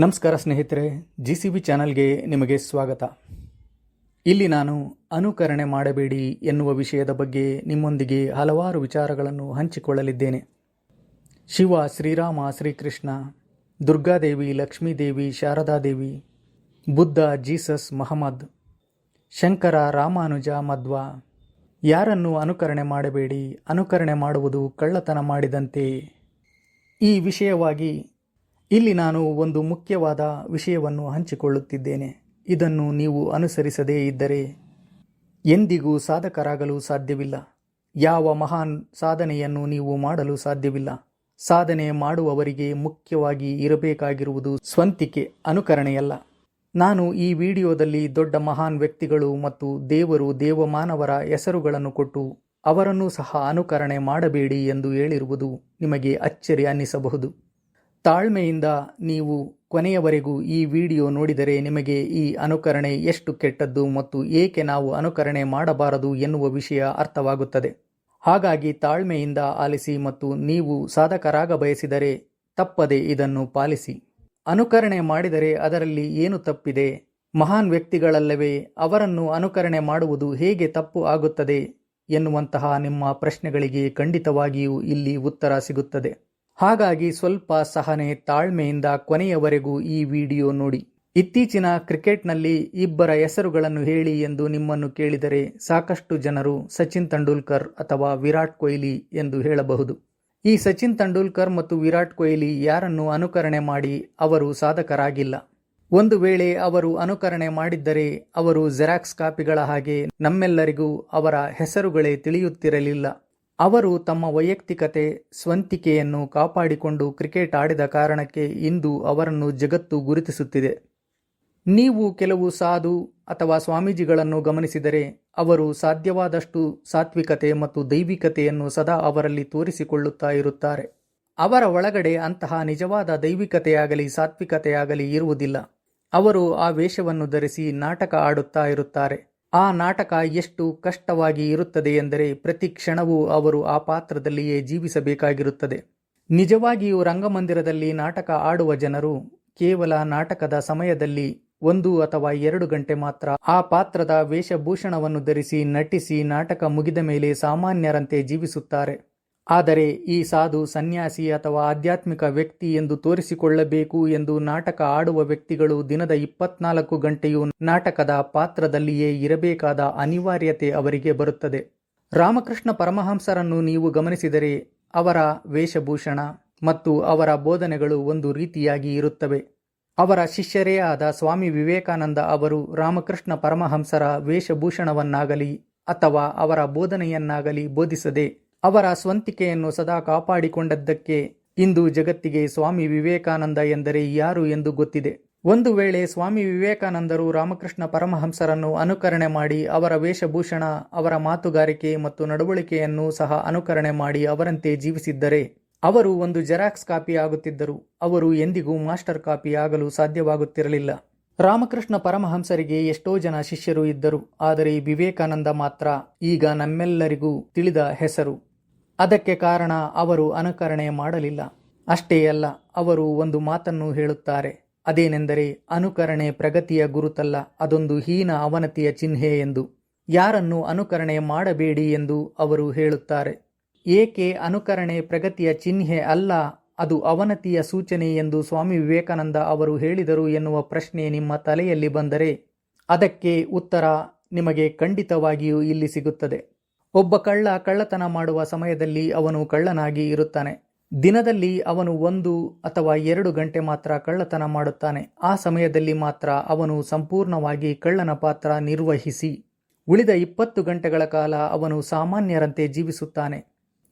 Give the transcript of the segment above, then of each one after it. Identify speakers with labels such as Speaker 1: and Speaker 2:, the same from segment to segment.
Speaker 1: ನಮಸ್ಕಾರ ಸ್ನೇಹಿತರೆ G C B ಚಾನಲ್ಗೆ ನಿಮಗೆ ಸ್ವಾಗತ. ಇಲ್ಲಿ ನಾನು ಅನುಕರಣೆ ಮಾಡಬೇಡಿ ಎನ್ನುವ ವಿಷಯದ ಬಗ್ಗೆ ನಿಮ್ಮೊಂದಿಗೆ ಹಲವಾರು ವಿಚಾರಗಳನ್ನು ಹಂಚಿಕೊಳ್ಳಲಿದ್ದೇನೆ. ಶಿವ ಶ್ರೀರಾಮ ಶ್ರೀಕೃಷ್ಣ, ದುರ್ಗಾದೇವಿ ಲಕ್ಷ್ಮೀದೇವಿ ಶಾರದಾದೇವಿ, ಬುದ್ಧ ಜೀಸಸ್ ಮಹಮ್ಮದ್, ಶಂಕರ ರಾಮಾನುಜ ಮಧ್ವ, ಯಾರನ್ನು ಅನುಕರಣೆ ಮಾಡಬೇಡಿ, ಅನುಕರಣೆ ಮಾಡುವುದು ಕಳ್ಳತನ ಮಾಡಿದಂತೆ ಈ ವಿಷಯವಾಗಿ ಇಲ್ಲಿ ನಾನು ಒಂದು ಮುಖ್ಯವಾದ ವಿಷಯವನ್ನು ಹಂಚಿಕೊಳ್ಳುತ್ತಿದ್ದೇನೆ. ಇದನ್ನು ನೀವು ಅನುಸರಿಸದೇ ಇದ್ದರೆ ಎಂದಿಗೂ ಸಾಧಕರಾಗಲು ಸಾಧ್ಯವಿಲ್ಲ. ಯಾವ ಮಹಾನ್ ಸಾಧನೆಯನ್ನು ನೀವು ಮಾಡಲು ಸಾಧ್ಯವಿಲ್ಲ. ಸಾಧನೆ ಮಾಡುವವರಿಗೆ ಮುಖ್ಯವಾಗಿ ಇರಬೇಕಾಗಿರುವುದು ಸ್ವಂತಿಕೆ, ಅನುಕರಣೆಯಲ್ಲ. ನಾನು ಈ ವಿಡಿಯೋದಲ್ಲಿ ದೊಡ್ಡ ಮಹಾನ್ ವ್ಯಕ್ತಿಗಳು ಮತ್ತು ದೇವರು ದೇವಮಾನವರ ಹೆಸರುಗಳನ್ನು ಕೊಟ್ಟು ಅವರನ್ನೂ ಸಹ ಅನುಕರಣೆ ಮಾಡಬೇಡಿ ಎಂದು ಹೇಳಿರುವುದು ನಿಮಗೆ ಅಚ್ಚರಿ ಅನ್ನಿಸಬಹುದು. ತಾಳ್ಮೆಯಿಂದ ನೀವು ಕೊನೆಯವರೆಗೂ ಈ ವಿಡಿಯೋ ನೋಡಿದರೆ ನಿಮಗೆ ಈ ಅನುಕರಣೆ ಎಷ್ಟು ಕೆಟ್ಟದ್ದು ಮತ್ತು ಏಕೆ ನಾವು ಅನುಕರಣೆ ಮಾಡಬಾರದು ಎನ್ನುವ ವಿಷಯ ಅರ್ಥವಾಗುತ್ತದೆ. ಹಾಗಾಗಿ ತಾಳ್ಮೆಯಿಂದ ಆಲಿಸಿ ಮತ್ತು ನೀವು ಸಾಧಕರಾಗ ಬಯಸಿದರೆ ತಪ್ಪದೆ ಇದನ್ನು ಪಾಲಿಸಿ. ಅನುಕರಣೆ ಮಾಡಿದರೆ ಅದರಲ್ಲಿ ಏನು ತಪ್ಪಿದೆ? ಮಹಾನ್ ವ್ಯಕ್ತಿಗಳಲ್ಲವೇ, ಅವರನ್ನು ಅನುಕರಣೆ ಮಾಡುವುದು ಹೇಗೆ ತಪ್ಪು ಆಗುತ್ತದೆ ಎನ್ನುವಂತಹ ನಿಮ್ಮ ಪ್ರಶ್ನೆಗಳಿಗೆ ಖಂಡಿತವಾಗಿಯೂ ಇಲ್ಲಿ ಉತ್ತರ ಸಿಗುತ್ತದೆ. ಹಾಗಾಗಿ ಸ್ವಲ್ಪ ಸಹನೆ ತಾಳ್ಮೆಯಿಂದ ಕೊನೆಯವರೆಗೂ ಈ ವಿಡಿಯೋ ನೋಡಿ. ಇತ್ತೀಚಿನ ಕ್ರಿಕೆಟ್ನಲ್ಲಿ ಇಬ್ಬರ ಹೆಸರುಗಳನ್ನು ಹೇಳಿ ಎಂದು ನಿಮ್ಮನ್ನು ಕೇಳಿದರೆ ಸಾಕಷ್ಟು ಜನರು ಸಚಿನ್ ತೆಂಡೂಲ್ಕರ್ ಅಥವಾ ವಿರಾಟ್ ಕೊಹ್ಲಿ ಎಂದು ಹೇಳಬಹುದು. ಈ ಸಚಿನ್ ತೆಂಡೂಲ್ಕರ್ ಮತ್ತು ವಿರಾಟ್ ಕೊಹ್ಲಿ ಯಾರನ್ನು ಅನುಕರಣೆ ಮಾಡಿ ಅವರು ಸಾಧಕರಾಗಿಲ್ಲ. ಒಂದು ವೇಳೆ ಅವರು ಅನುಕರಣೆ ಮಾಡಿದ್ದರೆ ಅವರು ಜೆರಾಕ್ಸ್ ಕಾಪಿಗಳ ಹಾಗೆ ನಮ್ಮೆಲ್ಲರಿಗೂ ಅವರ ಹೆಸರುಗಳೇ ತಿಳಿಯುತ್ತಿರಲಿಲ್ಲ. ಅವರು ತಮ್ಮ ವೈಯಕ್ತಿಕತೆ, ಸ್ವಂತಿಕೆಯನ್ನು ಕಾಪಾಡಿಕೊಂಡು ಕ್ರಿಕೆಟ್ ಆಡಿದ ಕಾರಣಕ್ಕೆ ಇಂದು ಅವರನ್ನು ಜಗತ್ತು ಗುರುತಿಸುತ್ತಿದೆ. ನೀವು ಕೆಲವು ಸಾಧು ಅಥವಾ ಸ್ವಾಮೀಜಿಗಳನ್ನು ಗಮನಿಸಿದರೆ ಅವರು ಸಾಧ್ಯವಾದಷ್ಟು ಸಾತ್ವಿಕತೆ ಮತ್ತು ದೈವಿಕತೆಯನ್ನು ಸದಾ ಅವರಲ್ಲಿ ತೋರಿಸಿಕೊಳ್ಳುತ್ತಾ ಇರುತ್ತಾರೆ. ಅವರ ಒಳಗಡೆ ಅಂತಹ ನಿಜವಾದ ದೈವಿಕತೆಯಾಗಲಿ ಸಾತ್ವಿಕತೆಯಾಗಲಿ ಇರುವುದಿಲ್ಲ. ಅವರು ಆ ವೇಷವನ್ನು ಧರಿಸಿ ನಾಟಕ ಆಡುತ್ತಾ ಇರುತ್ತಾರೆ. ಆ ನಾಟಕ ಎಷ್ಟು ಕಷ್ಟವಾಗಿ ಇರುತ್ತದೆ ಎಂದರೆ ಪ್ರತಿ ಕ್ಷಣವೂ ಅವರು ಆ ಪಾತ್ರದಲ್ಲಿಯೇ ಜೀವಿಸಬೇಕಾಗಿರುತ್ತದೆ. ನಿಜವಾಗಿಯೂ ರಂಗಮಂದಿರದಲ್ಲಿ ನಾಟಕ ಆಡುವ ಜನರು ಕೇವಲ ನಾಟಕದ ಸಮಯದಲ್ಲಿ ಒಂದು ಅಥವಾ ಎರಡು ಗಂಟೆ ಮಾತ್ರ ಆ ಪಾತ್ರದ ವೇಷಭೂಷಣವನ್ನು ಧರಿಸಿ ನಟಿಸಿ ನಾಟಕ ಮುಗಿದ ಮೇಲೆ ಸಾಮಾನ್ಯರಂತೆ ಜೀವಿಸುತ್ತಾರೆ. ಆದರೆ ಈ ಸಾಧು ಸನ್ಯಾಸಿ ಅಥವಾ ಆಧ್ಯಾತ್ಮಿಕ ವ್ಯಕ್ತಿ ಎಂದು ತೋರಿಸಿಕೊಳ್ಳಬೇಕು ಎಂದು ನಾಟಕ ಆಡುವ ವ್ಯಕ್ತಿಗಳು ದಿನದ ಇಪ್ಪತ್ನಾಲ್ಕು ಗಂಟೆಯೂ ನಾಟಕದ ಪಾತ್ರದಲ್ಲಿಯೇ ಇರಬೇಕಾದ ಅನಿವಾರ್ಯತೆ ಅವರಿಗೆ ಬರುತ್ತದೆ. ರಾಮಕೃಷ್ಣ ಪರಮಹಂಸರನ್ನು ನೀವು ಗಮನಿಸಿದರೆ ಅವರ ವೇಷಭೂಷಣ ಮತ್ತು ಅವರ ಬೋಧನೆಗಳು ಒಂದು ರೀತಿಯಾಗಿ ಇರುತ್ತವೆ. ಅವರ ಶಿಷ್ಯರೇ ಆದ ಸ್ವಾಮಿ ವಿವೇಕಾನಂದ ಅವರು ರಾಮಕೃಷ್ಣ ಪರಮಹಂಸರ ವೇಷಭೂಷಣವನ್ನಾಗಲಿ ಅಥವಾ ಅವರ ಬೋಧನೆಯನ್ನಾಗಲಿ ಬೋಧಿಸದೆ ಅವರ ಸ್ವಂತಿಕೆಯನ್ನು ಸದಾ ಕಾಪಾಡಿಕೊಂಡದ್ದಕ್ಕೆ ಇಂದು ಜಗತ್ತಿಗೆ ಸ್ವಾಮಿ ವಿವೇಕಾನಂದ ಎಂದರೆ ಯಾರು ಎಂದು ಗೊತ್ತಿದೆ. ಒಂದು ವೇಳೆ ಸ್ವಾಮಿ ವಿವೇಕಾನಂದರು ರಾಮಕೃಷ್ಣ ಪರಮಹಂಸರನ್ನು ಅನುಕರಣೆ ಮಾಡಿ ಅವರ ವೇಷಭೂಷಣ, ಅವರ ಮಾತುಗಾರಿಕೆ ಮತ್ತು ನಡವಳಿಕೆಯನ್ನು ಸಹ ಅನುಕರಣೆ ಮಾಡಿ ಅವರಂತೆ ಜೀವಿಸಿದ್ದರೆ ಅವರು ಒಂದು ಜೆರಾಕ್ಸ್ ಕಾಪಿ ಆಗುತ್ತಿದ್ದರು. ಅವರು ಎಂದಿಗೂ ಮಾಸ್ಟರ್ ಕಾಪಿ ಆಗಲು ಸಾಧ್ಯವಾಗುತ್ತಿರಲಿಲ್ಲ. ರಾಮಕೃಷ್ಣ ಪರಮಹಂಸರಿಗೆ ಎಷ್ಟೋ ಜನ ಶಿಷ್ಯರು ಇದ್ದರು. ಆದರೆ ವಿವೇಕಾನಂದ ಮಾತ್ರ ಈಗ ನಮ್ಮೆಲ್ಲರಿಗೂ ತಿಳಿದ ಹೆಸರು. ಅದಕ್ಕೆ ಕಾರಣ ಅವರು ಅನುಕರಣೆ ಮಾಡಲಿಲ್ಲ. ಅಷ್ಟೇ ಅಲ್ಲ, ಅವರು ಒಂದು ಮಾತನ್ನು ಹೇಳುತ್ತಾರೆ. ಅದೇನೆಂದರೆ, ಅನುಕರಣೆ ಪ್ರಗತಿಯ ಗುರುತಲ್ಲ, ಅದೊಂದು ಹೀನ ಅವನತಿಯ ಚಿಹ್ನೆ ಎಂದು. ಯಾರನ್ನು ಅನುಕರಣೆ ಮಾಡಬೇಡಿ ಎಂದು ಅವರು ಹೇಳುತ್ತಾರೆ. ಏಕೆ ಅನುಕರಣೆ ಪ್ರಗತಿಯ ಚಿಹ್ನೆ ಅಲ್ಲ, ಅದು ಅವನತಿಯ ಸೂಚನೆ ಎಂದು ಸ್ವಾಮಿ ವಿವೇಕಾನಂದ ಅವರು ಹೇಳಿದರು ಎನ್ನುವ ಪ್ರಶ್ನೆ ನಿಮ್ಮ ತಲೆಯಲ್ಲಿ ಬಂದರೆ, ಅದಕ್ಕೆ ಉತ್ತರ ನಿಮಗೆ ಖಂಡಿತವಾಗಿಯೂ ಇಲ್ಲಿ ಸಿಗುತ್ತದೆ. ಒಬ್ಬ ಕಳ್ಳ ಕಳ್ಳತನ ಮಾಡುವ ಸಮಯದಲ್ಲಿ ಅವನು ಕಳ್ಳನಾಗಿ ಇರುತ್ತಾನೆ. ದಿನದಲ್ಲಿ ಅವನು ಒಂದು ಅಥವಾ ಎರಡು ಗಂಟೆ ಮಾತ್ರ ಕಳ್ಳತನ ಮಾಡುತ್ತಾನೆ. ಆ ಸಮಯದಲ್ಲಿ ಮಾತ್ರ ಅವನು ಸಂಪೂರ್ಣವಾಗಿ ಕಳ್ಳನ ಪಾತ್ರ ನಿರ್ವಹಿಸಿ, ಉಳಿದ ಇಪ್ಪತ್ತು ಗಂಟೆಗಳ ಕಾಲ ಅವನು ಸಾಮಾನ್ಯರಂತೆ ಜೀವಿಸುತ್ತಾನೆ.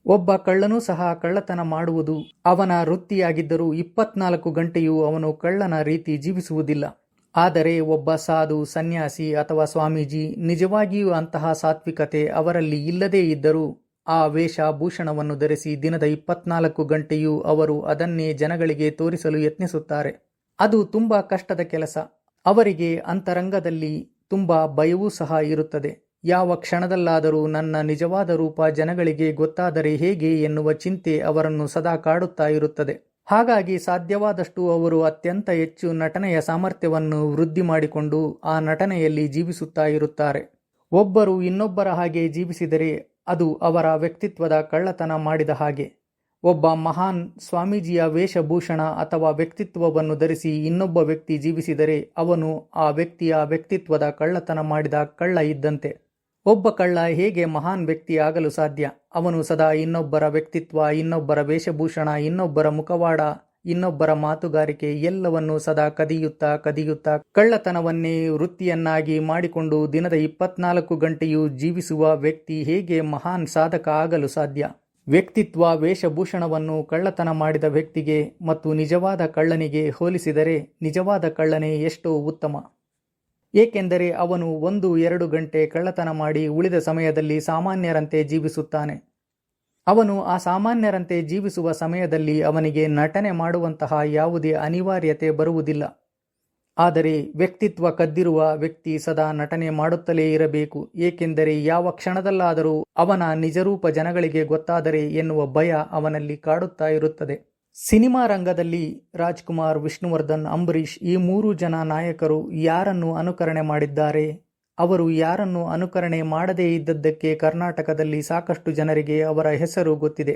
Speaker 1: ಒಬ್ಬ ಕಳ್ಳನೂ ಸಹ ಕಳ್ಳತನ ಮಾಡುವುದು, ಅವನ ವೃತ್ತಿಯಾಗಿದ್ದರೂ ಇಪ್ಪತ್ನಾಲ್ಕು ಗಂಟೆಯೂ ಅವನು ಕಳ್ಳನ ರೀತಿ ಜೀವಿಸುವುದಿಲ್ಲ. ಆದರೆ ಒಬ್ಬ ಸಾಧು, ಸನ್ಯಾಸಿ ಅಥವಾ ಸ್ವಾಮೀಜಿ ನಿಜವಾಗಿಯೂ ಅಂತಹ ಸಾತ್ವಿಕತೆ ಅವರಲ್ಲಿ ಇಲ್ಲದೇ ಇದ್ದರೂ ಆ ವೇಷಭೂಷಣವನ್ನು ಧರಿಸಿ ದಿನದ ಇಪ್ಪತ್ನಾಲ್ಕು ಗಂಟೆಯೂ ಅವರು ಅದನ್ನೇ ಜನಗಳಿಗೆ ತೋರಿಸಲು ಯತ್ನಿಸುತ್ತಾರೆ. ಅದು ತುಂಬಾ ಕಷ್ಟದ ಕೆಲಸ. ಅವರಿಗೆ ಅಂತರಂಗದಲ್ಲಿ ತುಂಬಾ ಭಯವೂ ಸಹ ಇರುತ್ತದೆ. ಯಾವ ಕ್ಷಣದಲ್ಲಾದರೂ ನನ್ನ ನಿಜವಾದ ರೂಪ ಜನಗಳಿಗೆ ಗೊತ್ತಾದರೆ ಹೇಗೆ ಎನ್ನುವ ಚಿಂತೆ ಅವರನ್ನು ಸದಾ ಕಾಡುತ್ತಾ ಇರುತ್ತದೆ. ಹಾಗಾಗಿ ಸಾಧ್ಯವಾದಷ್ಟು ಅವರು ಅತ್ಯಂತ ಹೆಚ್ಚು ನಟನೆಯ ಸಾಮರ್ಥ್ಯವನ್ನು ವೃದ್ಧಿ ಮಾಡಿಕೊಂಡು ಆ ನಟನೆಯಲ್ಲಿ ಜೀವಿಸುತ್ತಾ ಇರುತ್ತಾರೆ. ಒಬ್ಬರು ಇನ್ನೊಬ್ಬರ ಹಾಗೆ ಜೀವಿಸಿದರೆ ಅದು ಅವರ ವ್ಯಕ್ತಿತ್ವದ ಕಳ್ಳತನ ಮಾಡಿದ ಹಾಗೆ. ಒಬ್ಬ ಮಹಾನ್ ಸ್ವಾಮೀಜಿಯ ವೇಷಭೂಷಣ ಅಥವಾ ವ್ಯಕ್ತಿತ್ವವನ್ನು ಧರಿಸಿ ಇನ್ನೊಬ್ಬ ವ್ಯಕ್ತಿ ಜೀವಿಸಿದರೆ ಅವನು ಆ ವ್ಯಕ್ತಿಯ ವ್ಯಕ್ತಿತ್ವದ ಕಳ್ಳತನ ಮಾಡಿದ ಕಳ್ಳ ಇದ್ದಂತೆ. ಒಬ್ಬ ಕಳ್ಳ ಹೇಗೆ ಮಹಾನ್ ವ್ಯಕ್ತಿ ಆಗಲು ಸಾಧ್ಯ? ಅವನು ಸದಾ ಇನ್ನೊಬ್ಬರ ವ್ಯಕ್ತಿತ್ವ, ಇನ್ನೊಬ್ಬರ ವೇಷಭೂಷಣ, ಇನ್ನೊಬ್ಬರ ಮುಖವಾಡ, ಇನ್ನೊಬ್ಬರ ಮಾತುಗಾರಿಕೆ ಎಲ್ಲವನ್ನೂ ಸದಾ ಕದಿಯುತ್ತಾ ಕದಿಯುತ್ತಾ ಕಳ್ಳತನವನ್ನೇ ವೃತ್ತಿಯನ್ನಾಗಿ ಮಾಡಿಕೊಂಡು ದಿನದ ಇಪ್ಪತ್ನಾಲ್ಕು ಗಂಟೆಯೂ ಜೀವಿಸುವ ವ್ಯಕ್ತಿ ಹೇಗೆ ಮಹಾನ್ ಸಾಧಕ ಆಗಲು ಸಾಧ್ಯ? ವ್ಯಕ್ತಿತ್ವ, ವೇಷಭೂಷಣವನ್ನು ಕಳ್ಳತನ ಮಾಡಿದ ವ್ಯಕ್ತಿಗೆ ಮತ್ತು ನಿಜವಾದ ಕಳ್ಳನಿಗೆ ಹೋಲಿಸಿದರೆ ನಿಜವಾದ ಕಳ್ಳನೇ ಎಷ್ಟೋ ಉತ್ತಮ. ಏಕೆಂದರೆ ಅವನು ಒಂದು ಎರಡು ಗಂಟೆ ಕಳ್ಳತನ ಮಾಡಿ ಉಳಿದ ಸಮಯದಲ್ಲಿ ಸಾಮಾನ್ಯರಂತೆ ಜೀವಿಸುತ್ತಾನೆ. ಅವನು ಆ ಸಾಮಾನ್ಯರಂತೆ ಜೀವಿಸುವ ಸಮಯದಲ್ಲಿ ಅವನಿಗೆ ನಟನೆ ಮಾಡುವಂತಹ ಯಾವುದೇ ಅನಿವಾರ್ಯತೆ ಬರುವುದಿಲ್ಲ. ಆದರೆ ವ್ಯಕ್ತಿತ್ವ ಕದ್ದಿರುವ ವ್ಯಕ್ತಿ ಸದಾ ನಟನೆ ಮಾಡುತ್ತಲೇ ಇರಬೇಕು, ಏಕೆಂದರೆ ಯಾವ ಕ್ಷಣದಲ್ಲಾದರೂ ಅವನ ನಿಜರೂಪ ಜನಗಳಿಗೆ ಗೊತ್ತಾದರೆ ಎನ್ನುವ ಭಯ ಅವನಲ್ಲಿ ಕಾಡುತ್ತಾ ಇರುತ್ತದೆ. ಸಿನಿಮಾ ರಂಗದಲ್ಲಿ ರಾಜ್ಕುಮಾರ್, ವಿಷ್ಣುವರ್ಧನ್, ಅಂಬರೀಷ್ ಈ ಮೂರು ಜನ ನಾಯಕರು ಯಾರನ್ನು ಅನುಕರಣೆ ಮಾಡಿದ್ದಾರೆ? ಅವರು ಯಾರನ್ನು ಅನುಕರಣೆ ಮಾಡದೇ ಇದ್ದದ್ದಕ್ಕೆ ಕರ್ನಾಟಕದಲ್ಲಿ ಸಾಕಷ್ಟು ಜನರಿಗೆ ಅವರ ಹೆಸರು ಗೊತ್ತಿದೆ.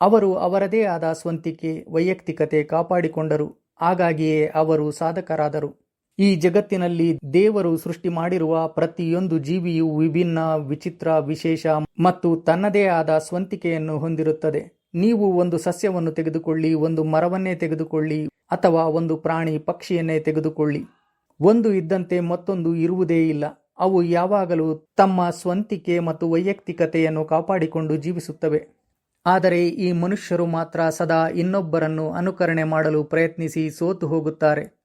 Speaker 1: ಅವರು ಅವರದೇ ಆದ ಸ್ವಂತಿಕೆ, ವೈಯಕ್ತಿಕತೆ ಕಾಪಾಡಿಕೊಂಡರು. ಹಾಗಾಗಿಯೇ ಅವರು ಸಾಧಕರಾದರು. ಈ ಜಗತ್ತಿನಲ್ಲಿ ದೇವರು ಸೃಷ್ಟಿ ಮಾಡಿರುವ ಪ್ರತಿಯೊಂದು ಜೀವಿಯು ವಿಭಿನ್ನ, ವಿಚಿತ್ರ, ವಿಶೇಷ ಮತ್ತು ತನ್ನದೇ ಆದ ಸ್ವಂತಿಕೆಯನ್ನು ಹೊಂದಿರುತ್ತದೆ. ನೀವು ಒಂದು ಸಸ್ಯವನ್ನು ತೆಗೆದುಕೊಳ್ಳಿ, ಒಂದು ಮರವನ್ನೇ ತೆಗೆದುಕೊಳ್ಳಿ, ಅಥವಾ ಒಂದು ಪ್ರಾಣಿ ಪಕ್ಷಿಯನ್ನೇ ತೆಗೆದುಕೊಳ್ಳಿ. ಒಂದು ಇದ್ದಂತೆ ಮತ್ತೊಂದು ಇರುವುದೇ ಇಲ್ಲ. ಅವು ಯಾವಾಗಲೂ ತಮ್ಮ ಸ್ವಂತಿಕೆ ಮತ್ತು ವೈಯಕ್ತಿಕತೆಯನ್ನು ಕಾಪಾಡಿಕೊಂಡು ಜೀವಿಸುತ್ತವೆ. ಆದರೆ ಈ ಮನುಷ್ಯರು ಮಾತ್ರ ಸದಾ ಇನ್ನೊಬ್ಬರನ್ನು ಅನುಕರಣೆ ಮಾಡಲು ಪ್ರಯತ್ನಿಸಿ ಸೋತು ಹೋಗುತ್ತಾರೆ.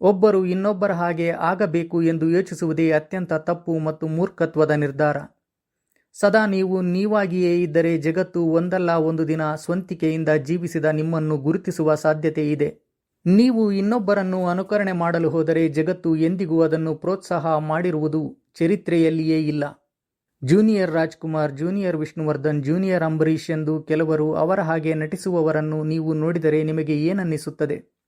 Speaker 1: ಒಬ್ಬರು ಇನ್ನೊಬ್ಬರ ಹಾಗೆ ಆಗಬೇಕು ಎಂದು ಯೋಚಿಸುವುದೇ ಅತ್ಯಂತ ತಪ್ಪು ಮತ್ತು ಮೂರ್ಖತ್ವದ ನಿರ್ಧಾರ. ಸದಾ ನೀವು ನೀವಾಗಿಯೇ ಇದ್ದರೆ ಜಗತ್ತು ಒಂದಲ್ಲ ಒಂದು ದಿನ ಸ್ವಂತಿಕೆಯಿಂದ ಜೀವಿಸಿದ ನಿಮ್ಮನ್ನು ಗುರುತಿಸುವ ಸಾಧ್ಯತೆ ಇದೆ. ನೀವು ಇನ್ನೊಬ್ಬರನ್ನು ಅನುಕರಣೆ ಮಾಡಲು ಹೋದರೆ ಜಗತ್ತು ಎಂದಿಗೂ ಅದನ್ನು ಪ್ರೋತ್ಸಾಹ ಮಾಡಿರುವುದು ಚರಿತ್ರೆಯಲ್ಲಿಯೇ ಇಲ್ಲ. Junior Rajkumar, junior Vishnuvardhan, junior Ambareesh ಎಂದು ಕೆಲವರು ಅವರ ಹಾಗೆ ನಟಿಸುವವರನ್ನು ನೀವು ನೋಡಿದರೆ ನಿಮಗೆ ಏನನ್ನಿಸುತ್ತದೆ?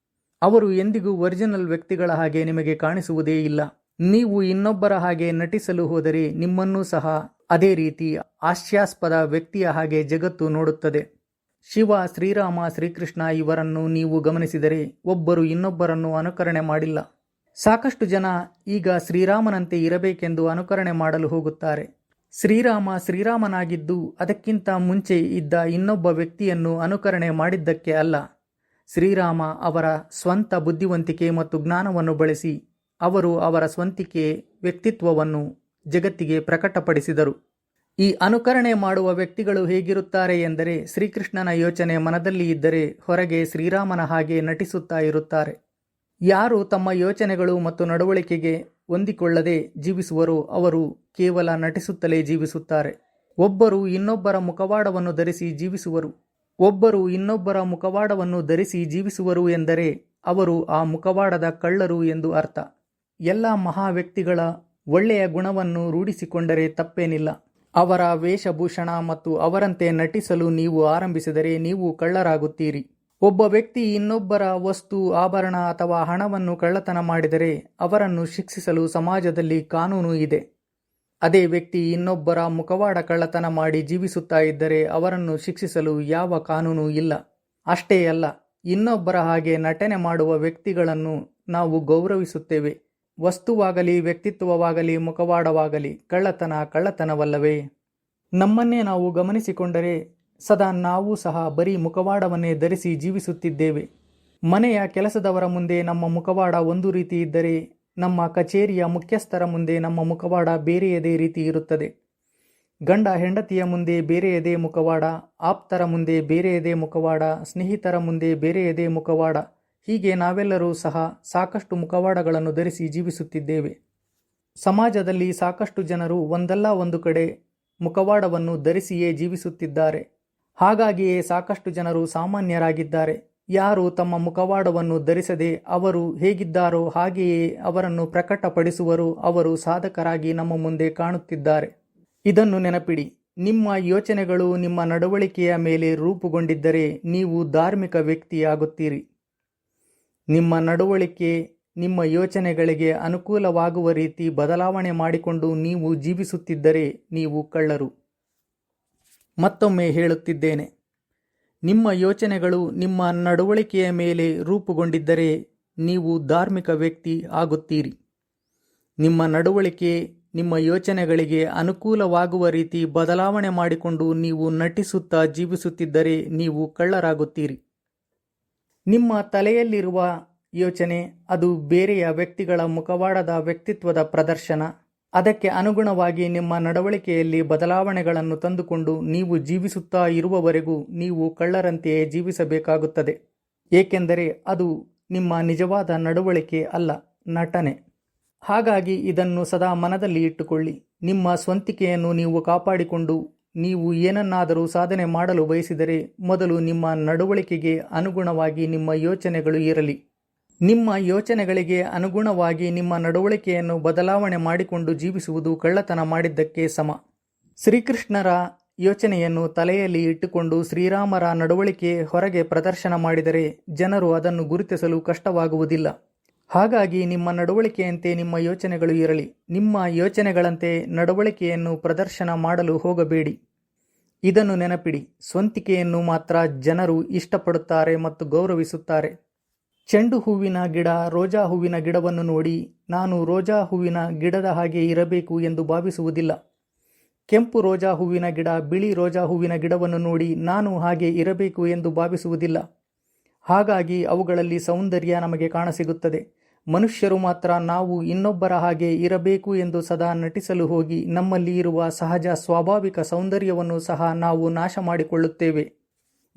Speaker 1: ಅವರು ಎಂದಿಗೂ ಒರಿಜಿನಲ್ ವ್ಯಕ್ತಿಗಳ ಹಾಗೆ ನಿಮಗೆ ಕಾಣಿಸುವುದೇ ಇಲ್ಲ. ನೀವು ಇನ್ನೊಬ್ಬರ ಹಾಗೆ ನಟಿಸಲು ಹೋದರೆ ನಿಮ್ಮನ್ನೂ ಸಹ ಅದೇ ರೀತಿ ಹಾಸ್ಯಾಸ್ಪದ ವ್ಯಕ್ತಿಯ ಹಾಗೆ ಜಗತ್ತು ನೋಡುತ್ತದೆ. ಶಿವ, ಶ್ರೀರಾಮ, ಶ್ರೀಕೃಷ್ಣ ಇವರನ್ನು ನೀವು ಗಮನಿಸಿದರೆ ಒಬ್ಬರು ಇನ್ನೊಬ್ಬರನ್ನು ಅನುಕರಣೆ ಮಾಡಿಲ್ಲ. ಸಾಕಷ್ಟು ಜನ ಈಗ ಶ್ರೀರಾಮನಂತೆ ಇರಬೇಕೆಂದು ಅನುಕರಣೆ ಮಾಡಲು ಹೋಗುತ್ತಾರೆ. ಶ್ರೀರಾಮ ಶ್ರೀರಾಮನಾಗಿದ್ದು ಅದಕ್ಕಿಂತ ಮುಂಚೆ ಇದ್ದ ಇನ್ನೊಬ್ಬ ವ್ಯಕ್ತಿಯನ್ನು ಅನುಕರಣೆ ಮಾಡಿದ್ದಕ್ಕೆ ಅಲ್ಲ. ಶ್ರೀರಾಮ ಅವರ ಸ್ವಂತ ಬುದ್ಧಿವಂತಿಕೆ ಮತ್ತು ಜ್ಞಾನವನ್ನು ಬಳಸಿ ಅವರು ಅವರ ಸ್ವಂತಿಕೆ ವ್ಯಕ್ತಿತ್ವವನ್ನು ಜಗತ್ತಿಗೆ ಪ್ರಕಟಪಡಿಸಿದರು. ಈ ಅನುಕರಣೆ ಮಾಡುವ ವ್ಯಕ್ತಿಗಳು ಹೇಗಿರುತ್ತಾರೆ ಎಂದರೆ ಶ್ರೀಕೃಷ್ಣನ ಯೋಚನೆ ಮನದಲ್ಲಿ ಇದ್ದರೆ ಹೊರಗೆ ಶ್ರೀರಾಮನ ಹಾಗೆ ನಟಿಸುತ್ತಾ ಇರುತ್ತಾರೆ. ಯಾರು ತಮ್ಮ ಯೋಚನೆಗಳು ಮತ್ತು ನಡವಳಿಕೆಗೆ ಹೊಂದಿಕೊಳ್ಳದೆ ಜೀವಿಸುವರೋ ಅವರು ಕೇವಲ ನಟಿಸುತ್ತಲೇ ಜೀವಿಸುತ್ತಾರೆ. ಒಬ್ಬರು ಇನ್ನೊಬ್ಬರ ಮುಖವಾಡವನ್ನು ಧರಿಸಿ ಜೀವಿಸುವರು. ಒಬ್ಬರು ಇನ್ನೊಬ್ಬರ ಮುಖವಾಡವನ್ನು ಧರಿಸಿ ಜೀವಿಸುವರು ಎಂದರೆ ಅವರು ಆ ಮುಖವಾಡದ ಕಳ್ಳರು ಎಂದು ಅರ್ಥ. ಎಲ್ಲ ಮಹಾ ವ್ಯಕ್ತಿಗಳ ಒಳ್ಳೆಯ ಗುಣವನ್ನು ರೂಢಿಸಿಕೊಂಡರೆ ತಪ್ಪೇನಿಲ್ಲ. ಅವರ ವೇಷಭೂಷಣ ಮತ್ತು ಅವರಂತೆ ನಟಿಸಲು ನೀವು ಆರಂಭಿಸಿದರೆ ನೀವು ಕಳ್ಳರಾಗುತ್ತೀರಿ. ಒಬ್ಬ ವ್ಯಕ್ತಿ ಇನ್ನೊಬ್ಬರ ವಸ್ತು, ಆಭರಣ ಅಥವಾ ಹಣವನ್ನು ಕಳ್ಳತನ ಮಾಡಿದರೆ ಅವರನ್ನು ಶಿಕ್ಷಿಸಲು ಸಮಾಜದಲ್ಲಿ ಕಾನೂನು ಇದೆ. ಅದೇ ವ್ಯಕ್ತಿ ಇನ್ನೊಬ್ಬರ ಮುಖವಾಡ ಕಳ್ಳತನ ಮಾಡಿ ಜೀವಿಸುತ್ತಾ ಇದ್ದರೆ ಅವರನ್ನು ಶಿಕ್ಷಿಸಲು ಯಾವ ಕಾನೂನು ಇಲ್ಲ. ಅಷ್ಟೇ ಅಲ್ಲ, ಇನ್ನೊಬ್ಬರ ಹಾಗೆ ನಟನೆ ಮಾಡುವ ವ್ಯಕ್ತಿಗಳನ್ನು ನಾವು ಗೌರವಿಸುತ್ತೇವೆ. ವಸ್ತುವಾಗಲಿ, ವ್ಯಕ್ತಿತ್ವವಾಗಲಿ, ಮುಖವಾಡವಾಗಲಿ, ಕಳ್ಳತನ ಕಳ್ಳತನವಲ್ಲವೇ? ನಮ್ಮನ್ನೇ ನಾವು ಗಮನಿಸಿಕೊಂಡರೆ ಸದಾ ನಾವು ಸಹ ಬರೀ ಮುಖವಾಡವನ್ನೇ ಧರಿಸಿ ಜೀವಿಸುತ್ತಿದ್ದೇವೆ. ಮನೆಯ ಕೆಲಸದವರ ಮುಂದೆ ನಮ್ಮ ಮುಖವಾಡ ಒಂದು ರೀತಿ ಇದ್ದರೆ, ನಮ್ಮ ಕಚೇರಿಯ ಮುಖ್ಯಸ್ಥರ ಮುಂದೆ ನಮ್ಮ ಮುಖವಾಡ ಬೇರೆಯದೇ ರೀತಿ ಇರುತ್ತದೆ. ಗಂಡ ಹೆಂಡತಿಯ ಮುಂದೆ ಬೇರೆಯದೇ ಮುಖವಾಡ, ಆಪ್ತರ ಮುಂದೆ ಬೇರೆಯದೇ ಮುಖವಾಡ, ಸ್ನೇಹಿತರ ಮುಂದೆ ಬೇರೆಯದೇ ಮುಖವಾಡ ಹೀಗೆ ನಾವೆಲ್ಲರೂ ಸಹ ಸಾಕಷ್ಟು ಮುಖವಾಡಗಳನ್ನು ಧರಿಸಿ ಜೀವಿಸುತ್ತಿದ್ದೇವೆ. ಸಮಾಜದಲ್ಲಿ ಸಾಕಷ್ಟು ಜನರು ಒಂದಲ್ಲ ಒಂದು ಕಡೆ ಮುಖವಾಡವನ್ನು ಧರಿಸಿಯೇ ಜೀವಿಸುತ್ತಿದ್ದಾರೆ. ಹಾಗಾಗಿಯೇ ಸಾಕಷ್ಟು ಜನರು ಸಾಮಾನ್ಯರಾಗಿದ್ದಾರೆ. ಯಾರು ತಮ್ಮ ಮುಖವಾಡವನ್ನು ಧರಿಸದೆ ಅವರು ಹೇಗಿದ್ದಾರೋ ಹಾಗೆಯೇ ಅವರನ್ನು ಪ್ರಕಟಪಡಿಸುವರು, ಅವರು ಸಾಧಕರಾಗಿ ನಮ್ಮ ಮುಂದೆ ಕಾಣುತ್ತಿದ್ದಾರೆ. ಇದನ್ನು ನೆನಪಿಡಿ, ನಿಮ್ಮ ಯೋಚನೆಗಳು ನಿಮ್ಮ ನಡವಳಿಕೆಯ ಮೇಲೆ ರೂಪುಗೊಂಡಿದ್ದರೆ ನೀವು ಧಾರ್ಮಿಕ ವ್ಯಕ್ತಿಯಾಗುತ್ತೀರಿ. ನಿಮ್ಮ ನಡವಳಿಕೆ, ನಿಮ್ಮ ಯೋಚನೆಗಳಿಗೆ ಅನುಕೂಲವಾಗುವ ರೀತಿ ಬದಲಾವಣೆ ಮಾಡಿಕೊಂಡು ನೀವು ಜೀವಿಸುತ್ತಿದ್ದರೆ ನೀವು ಕಳ್ಳರು. ಮತ್ತೊಮ್ಮೆ ಹೇಳುತ್ತಿದ್ದೇನೆ. ನಿಮ್ಮ ಯೋಚನೆಗಳು ನಿಮ್ಮ ನಡವಳಿಕೆಯ ಮೇಲೆ ರೂಪುಗೊಂಡಿದ್ದರೆ ನೀವು ಧಾರ್ಮಿಕ ವ್ಯಕ್ತಿ ಆಗುತ್ತೀರಿ. ನಿಮ್ಮ ನಡವಳಿಕೆ, ನಿಮ್ಮ ಯೋಚನೆಗಳಿಗೆ ಅನುಕೂಲವಾಗುವ ರೀತಿ ಬದಲಾವಣೆ ಮಾಡಿಕೊಂಡು ನೀವು ನಟಿಸುತ್ತಾ ಜೀವಿಸುತ್ತಿದ್ದರೆ ನೀವು ಕಳ್ಳರಾಗುತ್ತೀರಿ. ನಿಮ್ಮ ತಲೆಯಲ್ಲಿರುವ ಯೋಚನೆ ಅದು ಬೇರೆಯ ವ್ಯಕ್ತಿಗಳ ಮುಖವಾಡದ ವ್ಯಕ್ತಿತ್ವದ ಪ್ರದರ್ಶನ. ಅದಕ್ಕೆ ಅನುಗುಣವಾಗಿ ನಿಮ್ಮ ನಡವಳಿಕೆಯಲ್ಲಿ ಬದಲಾವಣೆಗಳನ್ನು ತಂದುಕೊಂಡು ನೀವು ಜೀವಿಸುತ್ತಾ ಇರುವವರೆಗೂ ನೀವು ಕಳ್ಳರಂತೆಯೇ ಜೀವಿಸಬೇಕಾಗುತ್ತದೆ. ಏಕೆಂದರೆ ಅದು ನಿಮ್ಮ ನಿಜವಾದ ನಡವಳಿಕೆ ಅಲ್ಲ, ನಟನೆ. ಹಾಗಾಗಿ ಇದನ್ನು ಸದಾ ಮನದಲ್ಲಿ ಇಟ್ಟುಕೊಳ್ಳಿ. ನಿಮ್ಮ ಸ್ವಂತಿಕೆಯನ್ನು ನೀವು ಕಾಪಾಡಿಕೊಂಡು ನೀವು ಏನನ್ನಾದರೂ ಸಾಧನೆ ಮಾಡಲು ಬಯಸಿದರೆ ಮೊದಲು ನಿಮ್ಮ ನಡವಳಿಕೆಗೆ ಅನುಗುಣವಾಗಿ ನಿಮ್ಮ ಯೋಚನೆಗಳು ಇರಲಿ. ನಿಮ್ಮ ಯೋಚನೆಗಳಿಗೆ ಅನುಗುಣವಾಗಿ ನಿಮ್ಮ ನಡವಳಿಕೆಯನ್ನು ಬದಲಾವಣೆ ಮಾಡಿಕೊಂಡು ಜೀವಿಸುವುದು ಕಳ್ಳತನ ಮಾಡಿದ್ದಕ್ಕೆ ಸಮ. ಶ್ರೀಕೃಷ್ಣರ ಯೋಚನೆಯನ್ನು ತಲೆಯಲ್ಲಿ ಇಟ್ಟುಕೊಂಡು ಶ್ರೀರಾಮರ ನಡವಳಿಕೆ ಹೊರಗೆ ಪ್ರದರ್ಶನ ಮಾಡಿದರೆ ಜನರು ಅದನ್ನು ಗುರುತಿಸಲು ಕಷ್ಟವಾಗುವುದಿಲ್ಲ. ಹಾಗಾಗಿ ನಿಮ್ಮ ನಡವಳಿಕೆಯಂತೆ ನಿಮ್ಮ ಯೋಚನೆಗಳು ಇರಲಿ. ನಿಮ್ಮ ಯೋಚನೆಗಳಂತೆ ನಡವಳಿಕೆಯನ್ನು ಪ್ರದರ್ಶನ ಮಾಡಲು ಹೋಗಬೇಡಿ. ಇದನ್ನು ನೆನಪಿಡಿ. ಸ್ವಂತಿಕೆಯನ್ನು ಮಾತ್ರ ಜನರು ಇಷ್ಟಪಡುತ್ತಾರೆ ಮತ್ತು ಗೌರವಿಸುತ್ತಾರೆ. ಚೆಂಡು ಹೂವಿನ ಗಿಡ, ರೋಜಾ ಹೂವಿನ ಗಿಡವನ್ನು ನೋಡಿ ನಾನು ರೋಜಾ ಹೂವಿನ ಗಿಡದ ಹಾಗೆ ಇರಬೇಕು ಎಂದು ಭಾವಿಸುವುದಿಲ್ಲ. ಕೆಂಪು ರೋಜಾ ಹೂವಿನ ಗಿಡ, ಬಿಳಿ ರೋಜಾ ಹೂವಿನ ಗಿಡವನ್ನು ನೋಡಿ ನಾನು ಹಾಗೆ ಇರಬೇಕು ಎಂದು ಭಾವಿಸುವುದಿಲ್ಲ. ಹಾಗಾಗಿ ಅವುಗಳಲ್ಲಿ ಸೌಂದರ್ಯ ನಮಗೆ ಕಾಣಸಿಗುತ್ತದೆ. ಮನುಷ್ಯರು ಮಾತ್ರ ನಾವು ಇನ್ನೊಬ್ಬರ ಹಾಗೆ ಇರಬೇಕು ಎಂದು ಸದಾ ನಟಿಸಲು ಹೋಗಿ ನಮ್ಮಲ್ಲಿ ಇರುವ ಸಹಜ ಸ್ವಾಭಾವಿಕ ಸೌಂದರ್ಯವನ್ನು ಸಹ ನಾವು ನಾಶ ಮಾಡಿಕೊಳ್ಳುತ್ತೇವೆ.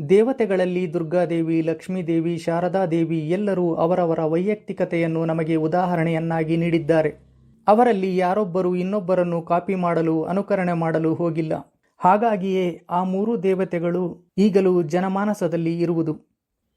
Speaker 1: ದೇವತೆಗಳಲ್ಲಿ ದುರ್ಗಾದೇವಿ, ಲಕ್ಷ್ಮೀದೇವಿ, ಶಾರದಾದೇವಿ ಎಲ್ಲರೂ ಅವರವರ ವೈಯಕ್ತಿಕತೆಯನ್ನು ನಮಗೆ ಉದಾಹರಣೆಯನ್ನಾಗಿ ನೀಡಿದ್ದಾರೆ. ಅವರಲ್ಲಿ ಯಾರೊಬ್ಬರು ಇನ್ನೊಬ್ಬರನ್ನು ಕಾಪಿ ಮಾಡಲು, ಅನುಕರಣೆ ಮಾಡಲು ಹೋಗಿಲ್ಲ. ಹಾಗಾಗಿಯೇ ಆ ಮೂರು ದೇವತೆಗಳು ಈಗಲೂ ಜನಮಾನಸದಲ್ಲಿ ಇರುವುದು.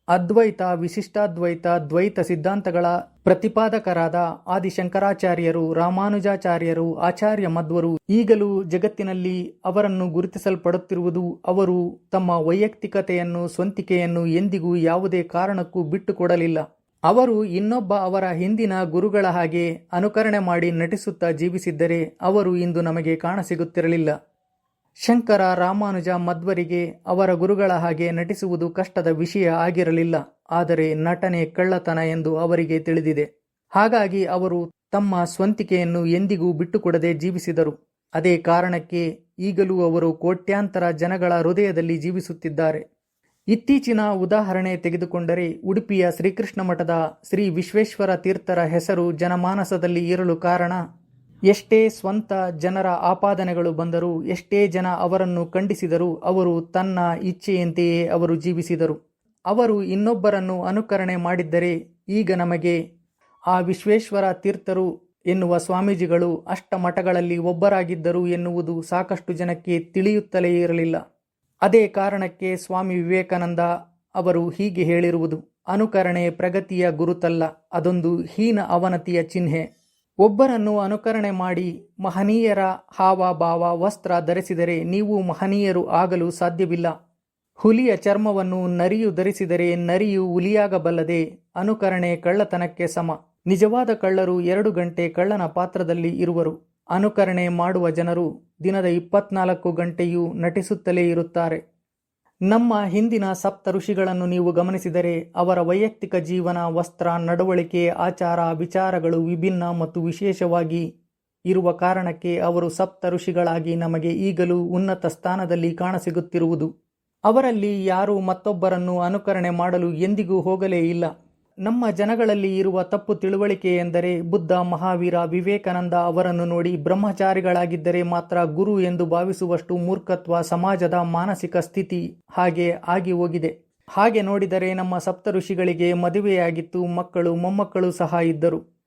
Speaker 1: ಅದ್ವೈತ, ವಿಶಿಷ್ಟಾದ್ವೈತ, ದ್ವೈತ ಸಿದ್ಧಾಂತಗಳ ಪ್ರತಿಪಾದಕರಾದ ಆದಿಶಂಕರಾಚಾರ್ಯರು, ರಾಮಾನುಜಾಚಾರ್ಯರು, ಆಚಾರ್ಯ ಮಧ್ವರು ಈಗಲೂ ಜಗತ್ತಿನಲ್ಲಿ ಅವರನ್ನು ಗುರುತಿಸಲ್ಪಡುತ್ತಿರುವುದು ಅವರು ತಮ್ಮ ವೈಯಕ್ತಿಕತೆಯನ್ನು, ಸ್ವಂತಿಕೆಯನ್ನು ಎಂದಿಗೂ ಯಾವುದೇ ಕಾರಣಕ್ಕೂ ಬಿಟ್ಟುಕೊಡಲಿಲ್ಲ. ಅವರು ಇನ್ನೊಬ್ಬ ಅವರ ಹಿಂದಿನ ಗುರುಗಳ ಹಾಗೆ ಅನುಕರಣೆ ಮಾಡಿ ನಟಿಸುತ್ತಾ ಜೀವಿಸಿದ್ದರೆ ಅವರು ಇಂದು ನಮಗೆ ಕಾಣಸಿಗುತ್ತಿರಲಿಲ್ಲ. ಶಂಕರ ರಾಮಾನುಜ ಮಧ್ವರಿಗೆ ಅವರ ಗುರುಗಳ ಹಾಗೆ ನಟಿಸುವುದು ಕಷ್ಟದ ವಿಷಯ ಆಗಿರಲಿಲ್ಲ, ಆದರೆ ನಟನೆ ಕಳ್ಳತನ ಎಂದು ಅವರಿಗೆ ತಿಳಿದಿದೆ. ಹಾಗಾಗಿ ಅವರು ತಮ್ಮ ಸ್ವಂತಿಕೆಯನ್ನು ಎಂದಿಗೂ ಬಿಟ್ಟುಕೊಡದೆ ಜೀವಿಸಿದರು. ಅದೇ ಕಾರಣಕ್ಕೆ ಈಗಲೂ ಅವರು ಕೋಟ್ಯಾಂತರ ಜನಗಳ ಹೃದಯದಲ್ಲಿ ಜೀವಿಸುತ್ತಿದ್ದಾರೆ. ಇತ್ತೀಚಿನ ಉದಾಹರಣೆ ತೆಗೆದುಕೊಂಡರೆ, ಉಡುಪಿಯ ಶ್ರೀಕೃಷ್ಣ ಮಠದ ಶ್ರೀ ವಿಶ್ವೇಶ್ವರ ತೀರ್ಥರ ಹೆಸರು ಜನಮಾನಸದಲ್ಲಿ ಇರಲು ಕಾರಣ ಎಷ್ಟೇ ಸ್ವಂತ ಜನರ ಆಪಾದನೆಗಳು ಬಂದರೂ, ಎಷ್ಟೇ ಜನ ಅವರನ್ನು ಖಂಡಿಸಿದರೂ, ಅವರು ತನ್ನ ಇಚ್ಛೆಯಂತೆಯೇ ಅವರು ಜೀವಿಸಿದರು. ಅವರು ಇನ್ನೊಬ್ಬರನ್ನು ಅನುಕರಣೆ ಮಾಡಿದ್ದರೆ, ಈಗ ನಮಗೆ ಆ ವಿಶ್ವೇಶ್ವರ ತೀರ್ಥರು ಎನ್ನುವ ಸ್ವಾಮೀಜಿಗಳು ಅಷ್ಟ ಮಠಗಳಲ್ಲಿ ಒಬ್ಬರಾಗಿದ್ದರು ಎನ್ನುವುದು ಸಾಕಷ್ಟು ಜನಕ್ಕೆ ತಿಳಿಯುತ್ತಲೇ ಇರಲಿಲ್ಲ. ಅದೇ ಕಾರಣಕ್ಕೆ ಸ್ವಾಮಿ ವಿವೇಕಾನಂದ ಅವರು ಹೀಗೆ ಹೇಳಿರುವುದು, ಅನುಕರಣೆ ಪ್ರಗತಿಯ ಗುರುತಲ್ಲ, ಅದೊಂದು ಹೀನ ಅವನತಿಯ ಚಿಹ್ನೆ. ಒಬ್ಬರನ್ನು ಅನುಕರಣೆ ಮಾಡಿ ಮಹನೀಯರ ಹಾವಭಾವ ವಸ್ತ್ರ ಧರಿಸಿದರೆ ನೀವು ಮಹನೀಯರು ಆಗಲು ಸಾಧ್ಯವಿಲ್ಲ. ಹುಲಿಯ ಚರ್ಮವನ್ನು ನರಿಯು ಧರಿಸಿದರೆ ನರಿಯು ಹುಲಿಯಾಗಬಲ್ಲದೆ ಅನುಕರಣೆ ಕಳ್ಳತನಕ್ಕೆ ಸಮ. ನಿಜವಾದ ಕಳ್ಳರು ಎರಡು ಗಂಟೆ ಕಳ್ಳನ ಪಾತ್ರದಲ್ಲಿ ಇರುವರು. ಅನುಕರಣೆ ಮಾಡುವ ಜನರು ದಿನದ ಇಪ್ಪತ್ನಾಲ್ಕು ಗಂಟೆಯೂ ನಟಿಸುತ್ತಲೇ ಇರುತ್ತಾರೆ. ನಮ್ಮ ಹಿಂದಿನ ಸಪ್ತ ಋಷಿಗಳನ್ನು ನೀವು ಗಮನಿಸಿದರೆ ಅವರ ವೈಯಕ್ತಿಕ ಜೀವನ, ವಸ್ತ್ರ, ನಡವಳಿಕೆ, ಆಚಾರ, ವಿಚಾರಗಳು ವಿಭಿನ್ನ ಮತ್ತು ವಿಶೇಷವಾಗಿ ಇರುವ ಕಾರಣಕ್ಕೆ ಅವರು ಸಪ್ತ ಋಷಿಗಳಾಗಿ ನಮಗೆ ಈಗಲೂ ಉನ್ನತ ಸ್ಥಾನದಲ್ಲಿ ಕಾಣಸಿಗುತ್ತಿರುವುದು. ಅವರಲ್ಲಿ ಯಾರೂ ಮತ್ತೊಬ್ಬರನ್ನು ಅನುಕರಣೆ ಮಾಡಲು ಎಂದಿಗೂ ಹೋಗಲೇ ಇಲ್ಲ. ನಮ್ಮ ಜನಗಳಲ್ಲಿ ಇರುವ ತಪ್ಪು ತಿಳುವಳಿಕೆ ಎಂದರೆ ಬುದ್ಧ, ಮಹಾವೀರ, ವಿವೇಕಾನಂದ ಅವರನ್ನು ನೋಡಿ ಬ್ರಹ್ಮಚಾರಿಗಳಾಗಿದ್ದರೆ ಮಾತ್ರ ಗುರು ಎಂದು ಭಾವಿಸುವಷ್ಟು ಮೂರ್ಖತ್ವ ಸಮಾಜದ ಮಾನಸಿಕ ಸ್ಥಿತಿ ಹಾಗೆ ಆಗಿ ಹೋಗಿದೆ. ಹಾಗೆ ನೋಡಿದರೆ ನಮ್ಮ ಸಪ್ತ ಋಷಿಗಳಿಗೆ ಮದುವೆಯಾಗಿತ್ತು, ಮಕ್ಕಳು, ಮೊಮ್ಮಕ್ಕಳು ಸಹ ಇದ್ದರು.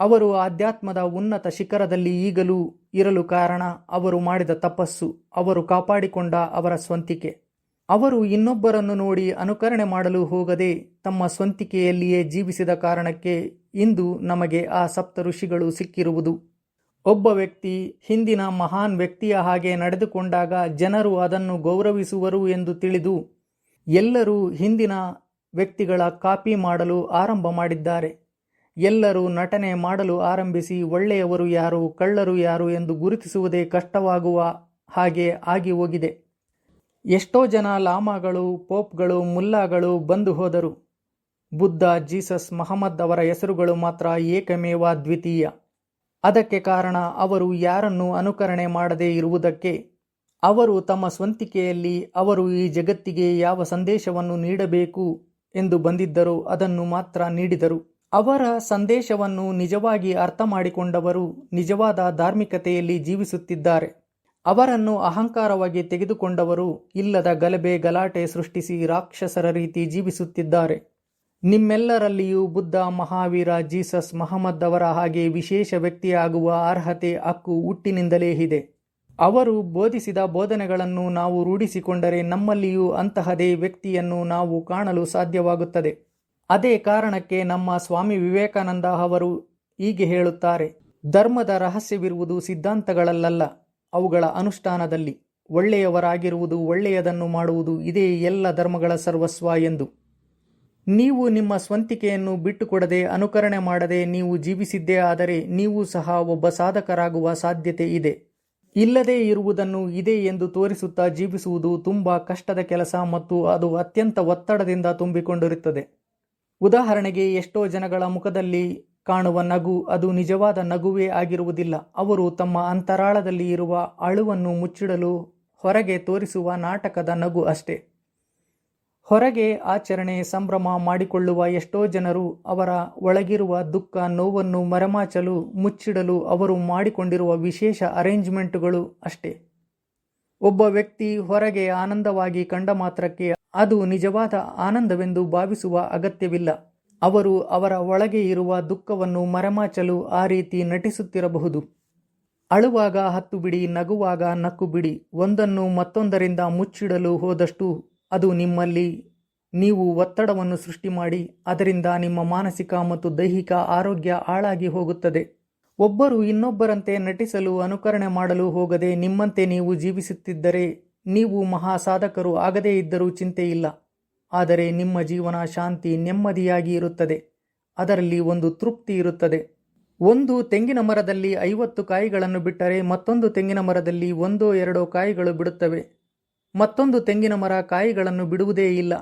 Speaker 1: ಅವರು ಆಧ್ಯಾತ್ಮದ ಉನ್ನತ ಶಿಖರದಲ್ಲಿ ಈಗಲೂ ಇರಲು ಕಾರಣ ಅವರು ಮಾಡಿದ ತಪಸ್ಸು. ಅವರು ಕಾಪಾಡಿಕೊಂಡ ಅವರ ಸ್ವಂತಿಕೆ. ಅವರು ಇನ್ನೊಬ್ಬರನ್ನು ನೋಡಿ ಅನುಕರಣೆ ಮಾಡಲು ಹೋಗದೆ ತಮ್ಮ ಸ್ವಂತಿಕೆಯಲ್ಲಿಯೇ ಜೀವಿಸಿದ ಕಾರಣಕ್ಕೆ ಇಂದು ನಮಗೆ ಆ ಸಪ್ತ ಋಷಿಗಳು ಸಿಕ್ಕಿರುವುದು. ಒಬ್ಬ ವ್ಯಕ್ತಿ ಹಿಂದಿನ ಮಹಾನ್ ವ್ಯಕ್ತಿಯ ಹಾಗೆ ನಡೆದುಕೊಂಡಾಗ ಜನರು ಅದನ್ನು ಗೌರವಿಸುವರು ಎಂದು ತಿಳಿದು ಎಲ್ಲರೂ ಹಿಂದಿನ ವ್ಯಕ್ತಿಗಳ ಕಾಪಿ ಮಾಡಲು ಆರಂಭ ಮಾಡಿದ್ದಾರೆ. ಎಲ್ಲರೂ ನಟನೆ ಮಾಡಲು ಆರಂಭಿಸಿ ಒಳ್ಳೆಯವರು ಯಾರು, ಕಳ್ಳರು ಯಾರು ಎಂದು ಗುರುತಿಸುವುದೇ ಕಷ್ಟವಾಗುವ ಹಾಗೆ ಆಗಿ ಹೋಗಿದೆ. ಎಷ್ಟೋ ಜನ ಲಾಮಾಗಳು, ಪೋಪ್ಗಳು, ಮುಲ್ಲಾಗಳು ಬಂದು ಹೋದರು. ಬುದ್ಧ ಜೀಸಸ್ ಮಹಮ್ಮದ್ ಅವರ ಹೆಸರುಗಳು ಮಾತ್ರ ಏಕಮೇವ ದ್ವಿತೀಯ. ಅದಕ್ಕೆ ಕಾರಣ ಅವರು ಯಾರನ್ನು ಅನುಕರಣೆ ಮಾಡದೇ ಇರುವುದಕ್ಕೆ. ಅವರು ತಮ್ಮ ಸ್ವಂತಿಕೆಯಲ್ಲಿ ಅವರು ಈ ಜಗತ್ತಿಗೆ ಯಾವ ಸಂದೇಶವನ್ನು ನೀಡಬೇಕು ಎಂದು ಬಂದಿದ್ದರು ಅದನ್ನು ಮಾತ್ರ ನೀಡಿದರು. ಅವರ ಸಂದೇಶವನ್ನು ನಿಜವಾಗಿ ಅರ್ಥ ಮಾಡಿಕೊಂಡವರು ನಿಜವಾದ ಧಾರ್ಮಿಕತೆಯಲ್ಲಿ ಜೀವಿಸುತ್ತಿದ್ದಾರೆ. ಅವರನ್ನು ಅಹಂಕಾರವಾಗಿ ತೆಗೆದುಕೊಂಡವರು ಇಲ್ಲದ ಗಲಭೆ ಗಲಾಟೆ ಸೃಷ್ಟಿಸಿ ರಾಕ್ಷಸರ ರೀತಿ ಜೀವಿಸುತ್ತಿದ್ದಾರೆ. ನಿಮ್ಮೆಲ್ಲರಲ್ಲಿಯೂ ಬುದ್ಧ, ಮಹಾವೀರ, ಜೀಸಸ್, ಮಹಮ್ಮದ್ ಅವರ ಹಾಗೆ ವಿಶೇಷ ವ್ಯಕ್ತಿಯಾಗುವ ಅರ್ಹತೆ ಹಕ್ಕು ಹುಟ್ಟಿನಿಂದಲೇ ಇದೆ. ಅವರು ಬೋಧಿಸಿದ ಬೋಧನೆಗಳನ್ನು ನಾವು ರೂಢಿಸಿಕೊಂಡರೆ ನಮ್ಮಲ್ಲಿಯೂ ಅಂತಹದೇ ವ್ಯಕ್ತಿಯನ್ನು ನಾವು ಕಾಣಲು ಸಾಧ್ಯವಾಗುತ್ತದೆ. ಅದೇ ಕಾರಣಕ್ಕೆ ನಮ್ಮ ಸ್ವಾಮಿ ವಿವೇಕಾನಂದ ಅವರು ಹೀಗೆ ಹೇಳುತ್ತಾರೆ. ಧರ್ಮದ ರಹಸ್ಯವಿರುವುದು ಸಿದ್ಧಾಂತಗಳಲ್ಲ ಅವುಗಳ ಅನುಷ್ಠಾನದಲ್ಲಿ ಒಳ್ಳೆಯವರಾಗಿರುವುದು ಒಳ್ಳೆಯದನ್ನು ಮಾಡುವುದು ಇದೇ ಎಲ್ಲ ಧರ್ಮಗಳ ಸರ್ವಸ್ವ ಎಂದು. ನೀವು ನಿಮ್ಮ ಸ್ವಂತಿಕೆಯನ್ನು ಬಿಟ್ಟುಕೊಡದೆ ಅನುಕರಣೆ ಮಾಡದೆ ನೀವು ಜೀವಿಸಿದ್ದೇ ಆದರೆ ನೀವು ಸಹ ಒಬ್ಬ ಸಾಧಕರಾಗುವ ಸಾಧ್ಯತೆ ಇದೆ. ಇಲ್ಲದೇ ಇರುವುದನ್ನು ಇದೆ ಎಂದು ತೋರಿಸುತ್ತಾ ಜೀವಿಸುವುದು ತುಂಬ ಕಷ್ಟದ ಕೆಲಸ ಮತ್ತು ಅದು ಅತ್ಯಂತ ಒತ್ತಡದಿಂದ ತುಂಬಿಕೊಂಡಿರುತ್ತದೆ. ಉದಾಹರಣೆಗೆ ಎಷ್ಟೋ ಜನಗಳ ಮುಖದಲ್ಲಿ ಕಾಣುವ ನಗು ಅದು ನಿಜವಾದ ನಗುವೇ ಆಗಿರುವುದಿಲ್ಲ. ಅವರು ತಮ್ಮ ಅಂತರಾಳದಲ್ಲಿ ಇರುವ ಅಳುವನ್ನು ಮುಚ್ಚಿಡಲು ಹೊರಗೆ ತೋರಿಸುವ ನಾಟಕದ ನಗು ಅಷ್ಟೇ. ಹೊರಗೆ ಆಚರಣೆ ಸಂಭ್ರಮ ಮಾಡಿಕೊಳ್ಳುವ ಎಷ್ಟೋ ಜನರು ಅವರ ಒಳಗಿರುವ ದುಃಖ ನೋವನ್ನು ಮರೆಮಾಚಲು ಮುಚ್ಚಿಡಲು ಅವರು ಮಾಡಿಕೊಂಡಿರುವ ವಿಶೇಷ ಅರೇಂಜ್ಮೆಂಟುಗಳು ಅಷ್ಟೇ. ಒಬ್ಬ ವ್ಯಕ್ತಿ ಹೊರಗೆ ಆನಂದವಾಗಿ ಕಂಡ ಮಾತ್ರಕ್ಕೆ ಅದು ನಿಜವಾದ ಆನಂದವೆಂದು ಭಾವಿಸುವ ಅಗತ್ಯವಿಲ್ಲ. ಅವರು ಅವರ ಒಳಗೆ ಇರುವ ದುಃಖವನ್ನು ಮರೆಮಾಚಲು ಆ ರೀತಿ ನಟಿಸುತ್ತಿರಬಹುದು. ಅಳುವಾಗ ಹತ್ತು ಬಿಡಿ, ನಗುವಾಗ ನಕ್ಕು ಬಿಡಿ, ಒಂದನ್ನು ಮತ್ತೊಂದರಿಂದ ಮುಚ್ಚಿಡಲು ಹೋದಷ್ಟು ಅದು ನಿಮ್ಮಲ್ಲಿ. ನೀವು ಒತ್ತಡವನ್ನು ಸೃಷ್ಟಿ ಮಾಡಿ, ಅದರಿಂದ ನಿಮ್ಮ ಮಾನಸಿಕ ಮತ್ತು ದೈಹಿಕ ಆರೋಗ್ಯ ಹಾಳಾಗಿ ಹೋಗುತ್ತದೆ. ಒಬ್ಬರು ಇನ್ನೊಬ್ಬರಂತೆ ನಟಿಸಲು ಅನುಕರಣೆ ಮಾಡಲು ಹೋಗದೆ ನಿಮ್ಮಂತೆ ನೀವು ಜೀವಿಸುತ್ತಿದ್ದರೆ, ನೀವು ಮಹಾ ಸಾಧಕರು ಆಗದೇ ಇದ್ದರೂ ಚಿಂತೆ ಇಲ್ಲ ಆದರೆ ನಿಮ್ಮ ಜೀವನ ಶಾಂತಿ ನೆಮ್ಮದಿಯಾಗಿ ಇರುತ್ತದೆ. ಅದರಲ್ಲಿ ಒಂದು ತೃಪ್ತಿ ಇರುತ್ತದೆ. ಒಂದು ತೆಂಗಿನ ಮರದಲ್ಲಿ ಐವತ್ತು ಕಾಯಿಗಳನ್ನು ಬಿಟ್ಟರೆ ಮತ್ತೊಂದು ತೆಂಗಿನ ಮರದಲ್ಲಿ ಒಂದೋ ಎರಡೋ ಕಾಯಿಗಳು ಬಿಡುತ್ತವೆ. ಮತ್ತೊಂದು ತೆಂಗಿನ ಮರ ಕಾಯಿಗಳನ್ನು ಬಿಡುವುದೇ ಇಲ್ಲ.